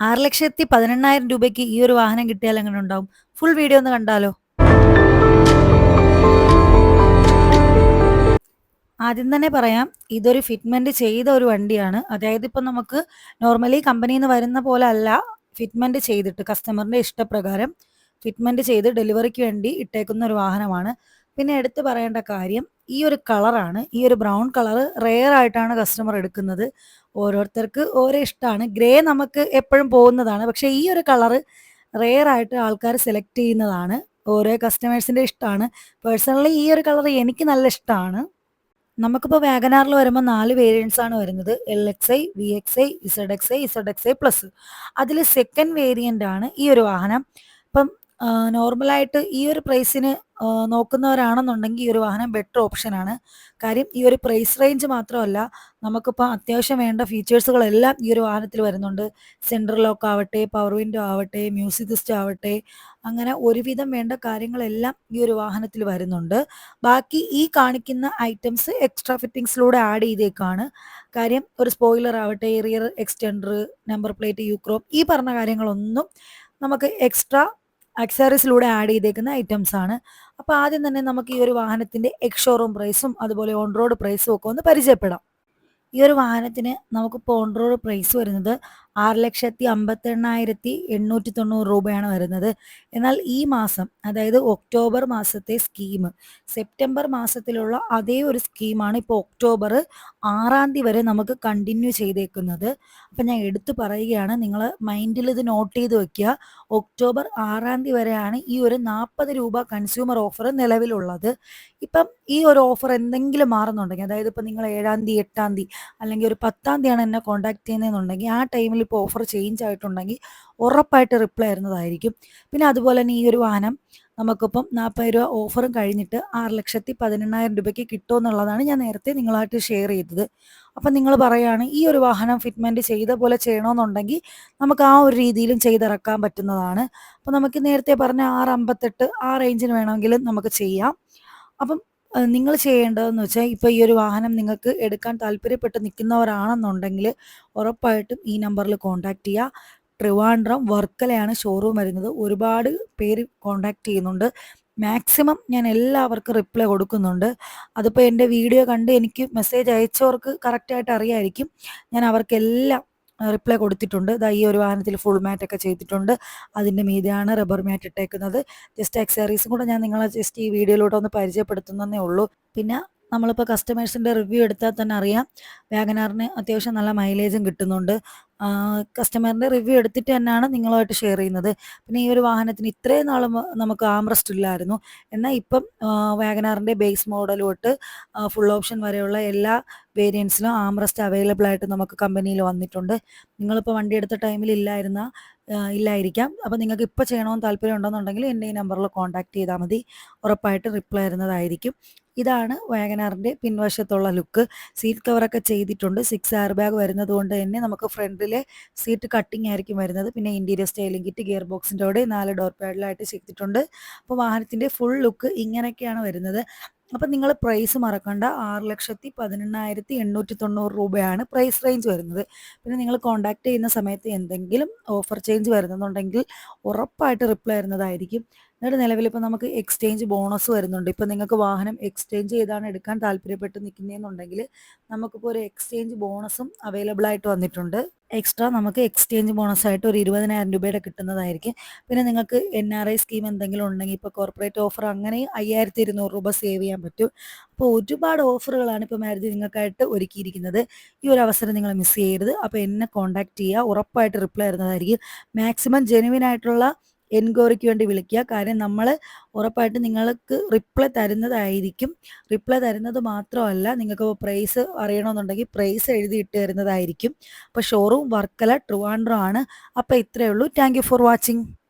ആറ് ലക്ഷത്തി പതിനെണ്ണായിരം രൂപയ്ക്ക് ഈ ഒരു വാഹനം കിട്ടിയാൽ എങ്ങനെ ഉണ്ടാവും? ഫുൾ വീഡിയോ ഒന്ന് കണ്ടാലോ? ആദ്യം തന്നെ പറയാം ഇതൊരു ഫിറ്റ്മെന്റ് ചെയ്ത ഒരു വണ്ടിയാണ്. അതായത് ഇപ്പം നമുക്ക് നോർമലി കമ്പനിയിൽ നിന്ന് വരുന്ന പോലെ അല്ല ഫിറ്റ്മെന്റ് ചെയ്തിട്ട് കസ്റ്റമറിന്റെ ഇഷ്ടപ്രകാരം ഫിറ്റ്മെന്റ് ചെയ്ത് ഡെലിവറിക്ക് വേണ്ടി ഇട്ടേക്കുന്ന ഒരു വാഹനമാണ്. പിന്നെ എടുത്തു പറയേണ്ട കാര്യം ഈ ഒരു കളറാണ്. ഈ ഒരു ബ്രൗൺ കളർ റെയർ ആയിട്ടാണ് കസ്റ്റമർ എടുക്കുന്നത്. ഓരോരുത്തർക്ക് ഓരോ ഇഷ്ടമാണ്. ഗ്രേ നമുക്ക് എപ്പോഴും പോകുന്നതാണ്. പക്ഷേ ഈ ഒരു കളറ് റെയർ ആയിട്ട് ആൾക്കാർ സെലക്ട് ചെയ്യുന്നതാണ്. ഓരോ കസ്റ്റമേഴ്സിന്റെ ഇഷ്ടമാണ്. പേഴ്സണലി ഈ ഒരു കളർ എനിക്ക് നല്ല ഇഷ്ടമാണ്. നമുക്കിപ്പോൾ വാഗനാറിൽ വരുമ്പോൾ നാല് വേരിയൻസ് ആണ് വരുന്നത്. L X I V X I Z X I Z X I plus അതിൽ സെക്കൻഡ് വേരിയന്റ് ആണ് ഈ ഒരു വാഹനം. ഇപ്പം നോർമലായിട്ട് ഈ ഒരു പ്രൈസിന് നോക്കുന്നവരാണെന്നുണ്ടെങ്കിൽ ഈ ഒരു വാഹനം ബെറ്റർ ഓപ്ഷനാണ് കാര്യം ഈ ഒരു പ്രൈസ് റേഞ്ച് മാത്രമല്ല നമുക്കിപ്പോൾ അത്യാവശ്യം വേണ്ട ഫീച്ചേഴ്സുകളെല്ലാം ഈ ഒരു വാഹനത്തിൽ വരുന്നുണ്ട്. സെൻട്രൽ ലോക്ക് ആവട്ടെ പവർ വിൻഡോ ആവട്ടെ മ്യൂസിക് സിസ്റ്റം ആവട്ടെ അങ്ങനെ ഒരുവിധം വേണ്ട കാര്യങ്ങളെല്ലാം ഈ ഒരു വാഹനത്തിൽ വരുന്നുണ്ട്. ബാക്കി ഈ കാണിക്കുന്ന ഐറ്റംസ് എക്സ്ട്രാ ഫിറ്റിങ്സിലൂടെ ആഡ് ചെയ്തേക്കാണ്. കാര്യം ഒരു സ്പോയിലർ ആവട്ടെ റിയർ എക്സ്റ്റെൻഡർ നമ്പർ പ്ലേറ്റ് യൂക്രോം ഈ പറഞ്ഞ കാര്യങ്ങളൊന്നും നമുക്ക് എക്സ്ട്രാ അക്സറീസിലൂടെ ആഡ് ചെയ്തേക്കുന്ന ഐറ്റംസ് ആണ്. അപ്പോൾ ആദ്യം തന്നെ നമുക്ക് ഈ ഒരു വാഹനത്തിന്റെ എക്സ് ഷോറൂം പ്രൈസും അതുപോലെ ഓൺ റോഡ് പ്രൈസും ഒക്കെ ഒന്ന് പരിചയപ്പെടാം. ഈ ഒരു വാഹനത്തിന് നമുക്കിപ്പോൾ ഓൺ റോഡ് പ്രൈസ് വരുന്നത് ആറ് ലക്ഷത്തി അമ്പത്തി എണ്ണായിരത്തി എണ്ണൂറ്റി തൊണ്ണൂറ് രൂപയാണ് വരുന്നത്. എന്നാൽ ഈ മാസം അതായത് ഒക്ടോബർ മാസത്തെ സ്കീം സെപ്റ്റംബർ മാസത്തിലുള്ള അതേ ഒരു സ്കീമാണ് ഇപ്പോൾ ഒക്ടോബർ ആറാം തീയതി വരെ നമുക്ക് കണ്ടിന്യൂ ചെയ്തേക്കുന്നത്. അപ്പം ഞാൻ എടുത്തു പറയുകയാണ് നിങ്ങൾ മൈൻഡിൽ ഇത് നോട്ട് ചെയ്ത് വെക്കുക. ഒക്ടോബർ ആറാം തീയതി വരെയാണ് ഈ ഒരു നാൽപ്പത് രൂപ കൺസ്യൂമർ ഓഫർ നിലവിലുള്ളത്. ഇപ്പം ഈ ഒരു ഓഫർ എന്തെങ്കിലും മാറുന്നുണ്ടെങ്കിൽ അതായത് ഇപ്പം നിങ്ങൾ ഏഴാം തീയതി എട്ടാം തീയതി അല്ലെങ്കിൽ ഒരു പത്താം തീയതിയാണ് എന്നെ കോൺടാക്ട് ചെയ്യുന്നതെന്നുണ്ടെങ്കിൽ ആ ടൈമിൽ ഇപ്പോൾ ഓഫർ ചേഞ്ച് ആയിട്ടുണ്ടെങ്കിൽ ഉറപ്പായിട്ട് റിപ്ലൈ വരുന്നതായിരിക്കും പിന്നെ അതുപോലെ തന്നെ ഈ ഒരു വാഹനം നമുക്കിപ്പം നാൽപ്പത് രൂപ ഓഫറും കഴിഞ്ഞിട്ട് ആറ് ലക്ഷത്തി പതിനെണ്ണായിരം രൂപയ്ക്ക് കിട്ടുമെന്നുള്ളതാണ് ഞാൻ നേരത്തെ നിങ്ങളായിട്ട് ഷെയർ ചെയ്തത്. അപ്പം നിങ്ങൾ പറയുകയാണ് ഈ ഒരു വാഹനം ഫിറ്റ്മെന്റ് ചെയ്ത പോലെ ചെയ്യണമെന്നുണ്ടെങ്കിൽ നമുക്ക് ആ ഒരു രീതിയിലും ചെയ്തിറക്കാൻ പറ്റുന്നതാണ്. അപ്പം നമുക്ക് നേരത്തെ പറഞ്ഞ ആറ് അമ്പത്തെട്ട് ആ റേഞ്ചിന് വേണമെങ്കിലും നമുക്ക് ചെയ്യാം. അപ്പം നിങ്ങൾ ചെയ്യേണ്ടതെന്ന് വെച്ചാൽ ഇപ്പോൾ ഈ ഒരു വാഹനം നിങ്ങൾക്ക് എടുക്കാൻ താല്പര്യപ്പെട്ട് നിൽക്കുന്നവരാണെന്നുണ്ടെങ്കിൽ ഉറപ്പായിട്ടും ഈ നമ്പറിൽ കോൺടാക്റ്റ് ചെയ്യുക ട്രിവാൻഡ്രം വർക്കലയാണ് ഷോറൂം വരുന്നത്. ഒരുപാട് പേര് കോണ്ടാക്ട് ചെയ്യുന്നുണ്ട്. മാക്സിമം ഞാൻ എല്ലാവർക്കും റിപ്ലൈ കൊടുക്കുന്നുണ്ട്. അതിപ്പോൾ എന്റെ വീഡിയോ കണ്ട് എനിക്ക് മെസ്സേജ് അയച്ചവർക്ക് കറക്റ്റായിട്ട് അറിയായിരിക്കും. ഞാൻ അവർക്കെല്ലാം റിപ്ലൈ കൊടുത്തിട്ടുണ്ട്. ദാ ഈ ഒരു വാഹനത്തിൽ ഫുൾ മാറ്റ് ഒക്കെ ചെയ്തിട്ടുണ്ട്. അതിന്റെ മീതെയാണ് റബ്ബർ മാറ്റ് ഇട്ടേക്കുന്നത്. ജസ്റ്റ് എക്സറീസും കൂടെ ഞാൻ നിങ്ങളെ ജസ്റ്റ് ഈ വീഡിയോയിലൂടെ ഒന്ന് പരിചയപ്പെടുത്തുന്നതേ ഉള്ളൂ. പിന്നെ നമ്മളിപ്പോൾ കസ്റ്റമേഴ്സിന്റെ റിവ്യൂ എടുത്താൽ തന്നെ അറിയാം. വാഗനാറിന് അത്യാവശ്യം നല്ല മൈലേജും കിട്ടുന്നുണ്ട്. കസ്റ്റമറിന്റെ റിവ്യൂ എടുത്തിട്ട് തന്നെയാണ് നിങ്ങളുമായിട്ട് ഷെയർ ചെയ്യുന്നത്. പിന്നെ ഈ ഒരു വാഹനത്തിന് ഇത്രയും നാളും നമുക്ക് ആംറസ്റ്റ് ഇല്ലായിരുന്നു. എന്നാൽ ഇപ്പം വാഗനാറിന്റെ ബേസ് മോഡൽ തൊട്ട് ഫുൾ ഓപ്ഷൻ വരെയുള്ള എല്ലാ വേരിയൻസിലും ആംറസ്റ്റ് അവൈലബിൾ ആയിട്ട് നമുക്ക് കമ്പനിയിൽ വന്നിട്ടുണ്ട്. നിങ്ങളിപ്പോൾ വണ്ടി എടുത്ത ടൈമിൽ ഇല്ലായിരുന്ന ഇല്ലായിരിക്കാം. അപ്പോൾ നിങ്ങൾക്ക് ഇപ്പോൾ ചെയ്യണമെന്ന് താല്പര്യം ഉണ്ടെന്നുണ്ടെങ്കിൽ എന്റെ ഈ നമ്പറിൽ കോൺടാക്ട് ചെയ്താൽ മതി. ഉറപ്പായിട്ട് റിപ്ലൈ വരുന്നതായിരിക്കും ഇതാണ് വാഗനാറിന്റെ പിൻവശത്തുള്ള ലുക്ക്. സീറ്റ് കവറൊക്കെ ചെയ്തിട്ടുണ്ട്. സിക്സ് എയർ ബാഗ് വരുന്നത് കൊണ്ട് തന്നെ നമുക്ക് ഫ്രണ്ടിലെ സീറ്റ് കട്ടിംഗ് ആയിരിക്കും വരുന്നത്. പിന്നെ ഇന്റീരിയർ സ്റ്റൈലിംഗ് കിറ്റ് ഗിയർ ബോക്സിന്റെ നാല് ഡോർ പാഡിലായിട്ട് ചെയ്തിട്ടുണ്ട്. അപ്പോൾ വാഹനത്തിന്റെ ഫുൾ ലുക്ക് ഇങ്ങനെയൊക്കെയാണ് വരുന്നത്. അപ്പം നിങ്ങൾ പ്രൈസ് മറക്കണ്ട. ആറ് ലക്ഷത്തി പതിനെണ്ണായിരത്തി എണ്ണൂറ്റി തൊണ്ണൂറ് രൂപയാണ് പ്രൈസ് റേഞ്ച് വരുന്നത്. പിന്നെ നിങ്ങൾ കോൺടാക്ട് ചെയ്യുന്ന സമയത്ത് എന്തെങ്കിലും ഓഫർ ചേഞ്ച് വരുന്നുണ്ടെങ്കിൽ ഉറപ്പായിട്ട് റിപ്ലൈ വരുന്നതായിരിക്കും എന്നിട്ട് നിലവിൽ ഇപ്പോൾ നമുക്ക് എക്സ്ചേഞ്ച് ബോണസ് വരുന്നുണ്ട്. ഇപ്പോൾ നിങ്ങൾക്ക് വാഹനം എക്സ്ചേഞ്ച് ചെയ്താണ് എടുക്കാൻ താല്പര്യപ്പെട്ട് നിൽക്കുന്നതെന്നുണ്ടെങ്കിൽ നമുക്കിപ്പോൾ ഒരു എക്സ്ചേഞ്ച് ബോണസും അവൈലബിൾ ആയിട്ട് വന്നിട്ടുണ്ട്. എക്സ്ട്രാ നമുക്ക് എക്സ്ചേഞ്ച് ബോണസ് ആയിട്ട് ഒരു ഇരുപതിനായിരം രൂപയുടെ കിട്ടുന്നതായിരിക്കും. പിന്നെ നിങ്ങൾക്ക് എൻ ആർ ഐ സ്കീം എന്തെങ്കിലും ഉണ്ടെങ്കിൽ ഇപ്പോൾ കോർപ്പറേറ്റ് ഓഫർ അങ്ങനെ അയ്യായിരത്തി ഇരുന്നൂറ് രൂപ സേവ് ചെയ്യാൻ പറ്റും. അപ്പോൾ ഒരുപാട് ഓഫറുകളാണ് ഇപ്പോൾ മാരുതി നിങ്ങൾക്കായിട്ട് ഒരുക്കിയിരിക്കുന്നത്. ഈ ഒരു അവസരം നിങ്ങൾ മിസ് ചെയ്യരുത്. അപ്പോൾ എന്നെ കോൺടാക്ട് ചെയ്യുക. ഉറപ്പായിട്ട് റിപ്ലൈ വരുന്നതായിരിക്കും മാക്സിമം ജെനുവിൻ ആയിട്ടുള്ള എൻക്വയറിക്ക് വേണ്ടി വിളിക്കുക. കാര്യം നമ്മൾ ഉറപ്പായിട്ട് നിങ്ങൾക്ക് റിപ്ലൈ തരുന്നതായിരിക്കും. റിപ്ലൈ തരുന്നത് മാത്രമല്ല നിങ്ങൾക്ക് പ്രൈസ് അറിയണമെന്നുണ്ടെങ്കിൽ പ്രൈസ് എഴുതിയിട്ട് തരുന്നതായിരിക്കും. അപ്പോൾ ഷോറൂം വർക്കല ട്രുവാൻഡ്രോ ആണ്. അപ്പോൾ ഇത്രയേ ഉള്ളൂ. Thank for watching